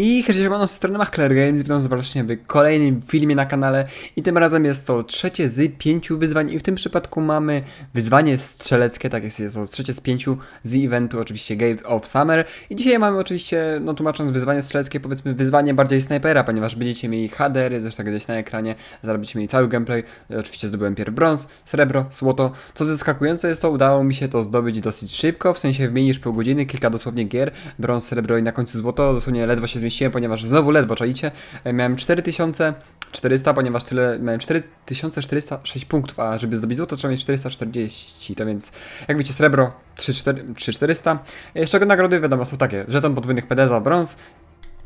I hej, siemano, z strony Machler Games, witam właśnie w kolejnym filmie na kanale i tym razem jest to trzecie z pięciu wyzwań i w tym przypadku mamy wyzwanie strzeleckie, tak jest, jest to trzecie z pięciu z eventu oczywiście Gate of Summer. I dzisiaj mamy oczywiście, no tłumacząc wyzwanie strzeleckie, powiedzmy wyzwanie bardziej snajpera, ponieważ będziecie mieli HDR, zresztą gdzieś na ekranie, zaraz będziecie mieli cały gameplay, oczywiście zdobyłem pierw brąz, srebro, złoto, co zaskakujące jest to, udało mi się to zdobyć dosyć szybko, w sensie w mniej niż pół godziny, kilka dosłownie gier, brąz, srebro i na końcu złoto, dosłownie ledwo się zmieściłem, ponieważ znowu ledwo, czaicie, E, miałem 4400, ponieważ tyle, miałem 4406 punktów, a żeby zdobyć złoto trzeba mieć 440, to więc jak widzicie srebro 3400, E, czego nagrody wiadomo są takie, żeton podwójnych PD za brąz,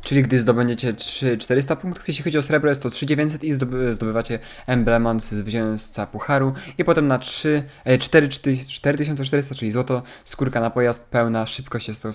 Czyli gdy zdobędziecie 3400 punktów, jeśli chodzi o srebro jest to 3900 i zdoby, zdobywacie emblemat zwycięzca pucharu. I potem na 3, e, 4, 4400, czyli złoto, skórka na pojazd, pełna szybkość jest to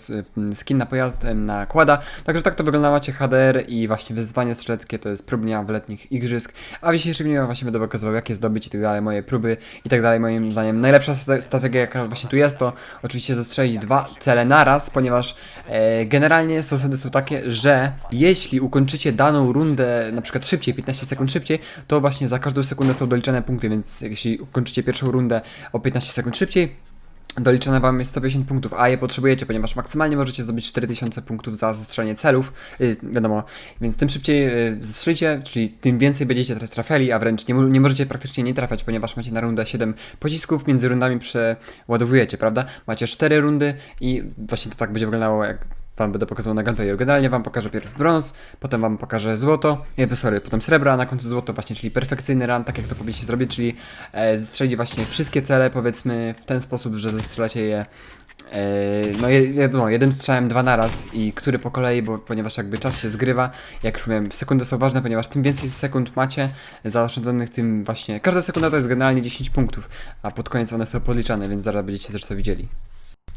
skin na pojazd, em, na kłada. Także tak to wygląda, macie HDR i właśnie wyzwanie strzeleckie to jest próbnia w letnich igrzysk, a w dzisiejszym filmie właśnie będę pokazywał jakie zdobyć i tak dalej, moje próby i tak dalej, moim zdaniem najlepsza strate- strategia jaka właśnie tu jest to oczywiście zestrzelić dwa cele naraz, ponieważ e, generalnie zasady są takie, że jeśli ukończycie daną rundę na przykład szybciej, 15 sekund szybciej, to właśnie za każdą sekundę są doliczane punkty, więc jeśli ukończycie pierwszą rundę o 15 sekund szybciej, Doliczone wam jest 150 punktów, a je potrzebujecie, ponieważ maksymalnie możecie zdobyć 4000 punktów za zestrzelenie celów, yy, wiadomo, więc tym szybciej yy, zestrzelicie, czyli tym więcej będziecie tra- trafiali, a wręcz nie, nie możecie praktycznie nie trafiać, ponieważ macie na rundę 7 pocisków, między rundami przeładowujecie, prawda? Macie 4 rundy i właśnie to tak będzie wyglądało, jak wam będę pokazywał na gameplayu. Generalnie wam pokażę pierw brąz, potem wam pokażę złoto, nie, sorry, potem srebro, a na końcu złoto właśnie, czyli perfekcyjny run, tak jak to powinniście zrobić, czyli e, właśnie wszystkie cele, powiedzmy w ten sposób, że zestrzelacie je e, no, wiadomo, jednym strzałem dwa naraz i który po kolei, bo ponieważ jakby czas się zgrywa, jak już mówiłem, sekundy są ważne, ponieważ tym więcej sekund macie zaoszczędzonych, tym właśnie, każda sekunda to jest generalnie 10 punktów, a pod koniec one są podliczane, więc zaraz będziecie zresztą widzieli.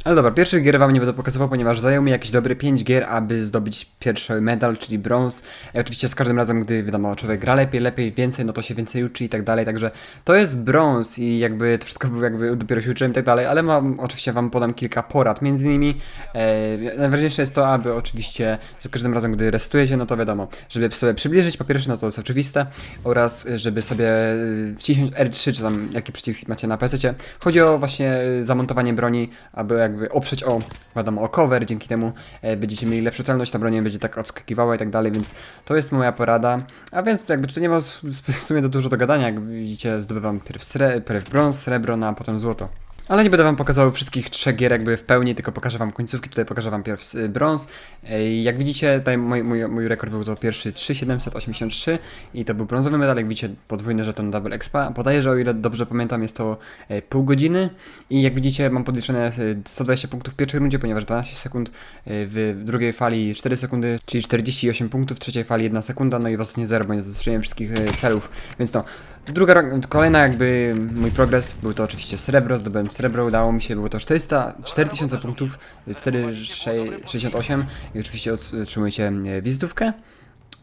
Ale dobra, pierwszych gier wam nie będę pokazywał, ponieważ zajął mi jakieś dobre 5 gier, aby zdobyć pierwszy medal, czyli brąz. I oczywiście z każdym razem, gdy wiadomo, człowiek gra lepiej, lepiej, więcej, no to się więcej uczy i tak dalej, także to jest brąz i jakby to wszystko jakby dopiero się uczyłem i tak dalej, ale mam, oczywiście wam podam kilka porad, między innymi e, najważniejsze jest to, aby oczywiście za każdym razem, gdy resetujecie, no to wiadomo, żeby sobie przybliżyć, po pierwsze, no to jest oczywiste, oraz żeby sobie e, wcisnąć R3, czy tam jaki przycisk macie na PC. Chodzi o właśnie e, zamontowanie broni, aby jakby oprzeć o, wiadomo, o cover, dzięki temu e, będziecie mieli lepszą celność, ta broń nie będzie tak odskakiwała i tak dalej, więc to jest moja porada. A więc jakby tutaj nie ma w sumie to dużo do gadania, jak widzicie zdobywam pierw, sre, pierw brąz, srebro, no a potem złoto. Ale nie będę wam pokazał wszystkich trzech gier jakby w pełni, tylko pokażę wam końcówki, tutaj pokażę wam pierw y, brąz. Jak widzicie, tutaj mój, mój, mój rekord był to pierwszy 3783 i to był brązowy medal, jak widzicie podwójny żeton Double Expa. Podaję, że o ile dobrze pamiętam jest to e, pół godziny i jak widzicie mam podliczone e, 120 punktów w pierwszej rundzie, ponieważ 12 sekund, e, w drugiej fali 4 sekundy, czyli 48 punktów, w trzeciej fali 1 sekunda, no i w ostatniej 0, bo nie wszystkich e, celów, więc no. Druga, kolejna jakby mój progres był to oczywiście srebro, zdobyłem srebro, udało mi się, było to 400, 4000 punktów, 468 i oczywiście otrzymujecie wizytówkę.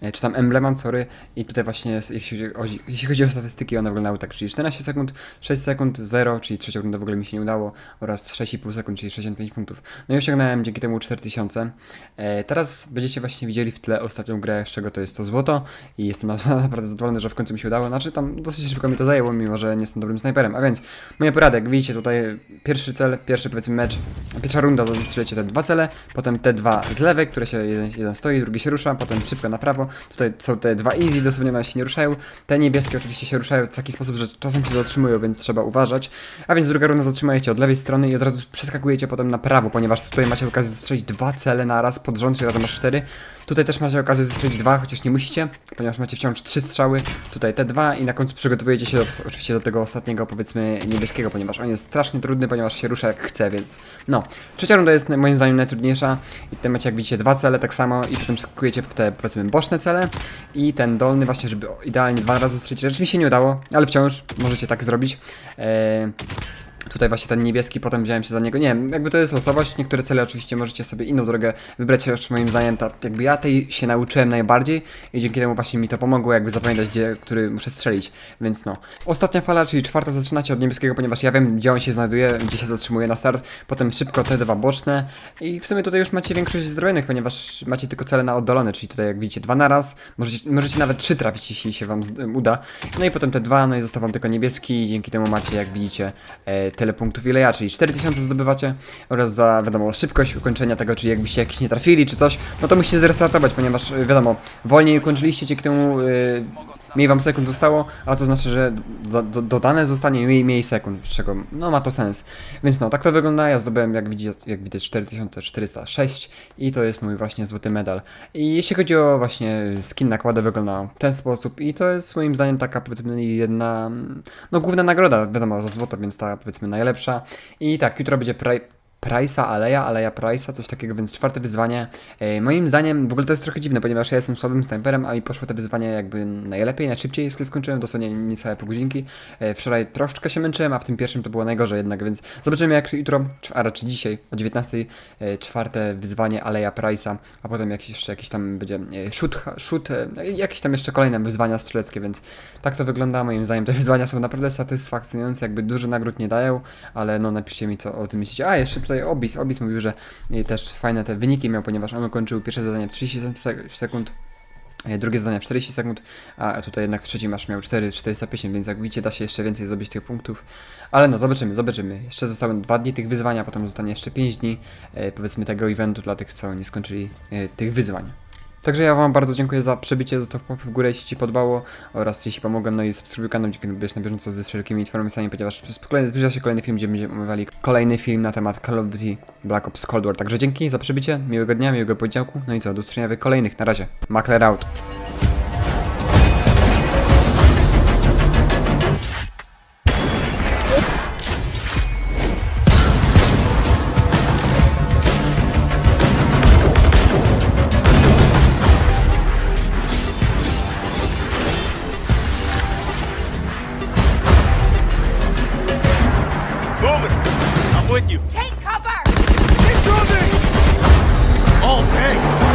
E, Czy tam emblemat, sorry, i tutaj właśnie jeśli chodzi, jeśli chodzi o statystyki, one wyglądały tak, czyli 14 sekund, 6 sekund, 0, czyli trzecią rundę w ogóle mi się nie udało, oraz 6,5 sekund, czyli 65 punktów. No i osiągnąłem dzięki temu 4000. E, teraz będziecie właśnie widzieli w tle ostatnią grę, z czego to jest to złoto. I jestem naprawdę zadowolony, że w końcu mi się udało, znaczy tam dosyć szybko mi to zajęło, mimo że nie jestem dobrym snajperem, a więc moje poradek, widzicie tutaj pierwszy cel, pierwszy powiedzmy mecz, pierwsza runda, zastrzelicie te dwa cele, potem te dwa z lewej, które się jeden, jeden stoi, drugi się rusza, potem szybko na prawo, tutaj są te dwa easy, dosłownie one się nie ruszają, te niebieskie oczywiście się ruszają w taki sposób, że czasem się zatrzymują, więc trzeba uważać, a więc druga runda zatrzymajecie od lewej strony i od razu przeskakujecie potem na prawo, ponieważ tutaj macie okazję zestrzelić dwa cele na raz pod rząd, czyli razem masz cztery, tutaj też macie okazję zestrzelić dwa, chociaż nie musicie, ponieważ macie wciąż trzy strzały, tutaj te dwa i na końcu przygotowujecie się do, oczywiście do tego ostatniego, powiedzmy niebieskiego, ponieważ on jest strasznie trudny, ponieważ się rusza jak chce, więc no. Trzecia runda jest moim zdaniem najtrudniejsza i tutaj macie jak widzicie dwa cele tak samo i potem skakujecie te powiedzmy boczne cele i ten dolny właśnie, żeby idealnie dwa razy strzelić. Rzecz mi się nie udało, ale wciąż możecie tak zrobić. Eee, Tutaj właśnie ten niebieski, potem wziąłem się za niego. Nie wiem, jakby to jest losowość. Niektóre cele oczywiście możecie sobie inną drogę wybrać, lecz moim zdaniem ta, jakby ja tej się nauczyłem najbardziej i dzięki temu właśnie mi to pomogło, jakby zapamiętać, gdzie, który muszę strzelić. Więc no. Ostatnia fala, czyli czwarta, zaczynacie od niebieskiego, ponieważ ja wiem, gdzie on się znajduje, gdzie się zatrzymuje na start. Potem szybko te dwa boczne. I w sumie tutaj już macie większość zdrojonych, ponieważ macie tylko cele na oddalone, czyli tutaj jak widzicie dwa na raz. Możecie, możecie nawet trzy trafić, jeśli się wam uda. No i potem te dwa, no i został wam tylko niebieski i dzięki temu macie, jak widzicie, e, tyle punktów ile ja, czyli 4000 zdobywacie oraz za, wiadomo, szybkość ukończenia tego, czyli jakbyście jakiś nie trafili czy coś, no to musicie zrestartować, ponieważ, wiadomo, wolniej ukończyliście, dzięki temu... E, Mniej wam sekund zostało, a to znaczy, że do, do, dodane zostanie mniej, mniej sekund, z czego no ma to sens. Więc no, tak to wygląda. Ja zdobyłem, jak widać, jak widać 4406 i to jest mój właśnie złoty medal. I jeśli chodzi o właśnie skin nakłada, wygląda w ten sposób i to jest moim zdaniem taka powiedzmy jedna, no główna nagroda, wiadomo, za złoto, więc ta powiedzmy najlepsza. I tak, jutro będzie Price'a, Aleja, Aleja Price'a, coś takiego, więc czwarte wyzwanie. E, moim zdaniem, w ogóle to jest trochę dziwne, ponieważ ja jestem słabym snajperem, a mi poszło te wyzwanie jakby najlepiej, najszybciej, skończyłem, dosłownie niecałe pół godzinki. E, wczoraj troszeczkę się męczyłem, a w tym pierwszym to było najgorzej jednak, więc zobaczymy jak jutro, a raczej dzisiaj o 19 e, czwarte wyzwanie Aleja Price'a, a potem jakiś, jeszcze jakiś tam będzie shoot, shoot e, jakieś tam jeszcze kolejne wyzwania strzeleckie, więc tak to wygląda. Moim zdaniem te wyzwania są naprawdę satysfakcjonujące, jakby dużo nagród nie dają, ale no napiszcie mi co o tym myślicie. A, jeszcze tutaj Obis, Obis mówił, że e, też fajne te wyniki miał, ponieważ on ukończył pierwsze zadanie w 30 sek- sekund, e, drugie zadanie w 40 sekund, a tutaj jednak w trzecim aż miał 4, 450, więc jak widzicie da się jeszcze więcej zrobić tych punktów. Ale no, zobaczymy, zobaczymy. Jeszcze zostały dwa dni tych wyzwań, a potem zostanie jeszcze 5 dni, e, powiedzmy, tego eventu dla tych, co nie skończyli tych wyzwań. Także ja Wam bardzo dziękuję za przebicie, zostaw łapkę w górę, jeśli Ci podobało oraz jeśli pomogłem, no i subskrybuj kanał, dzięki będziesz na bieżąco ze wszelkimi informacjami, ponieważ kolejny, zbliża się kolejny film, gdzie będziemy omawiali kolejny film na temat Call of Duty Black Ops Cold War. Także dzięki za przebicie, miłego dnia, miłego poniedziałku, no i co, do usłyszenia w kolejnych, na razie. Makler out. Moving. I'm with you. Take cover. Keep moving. All day.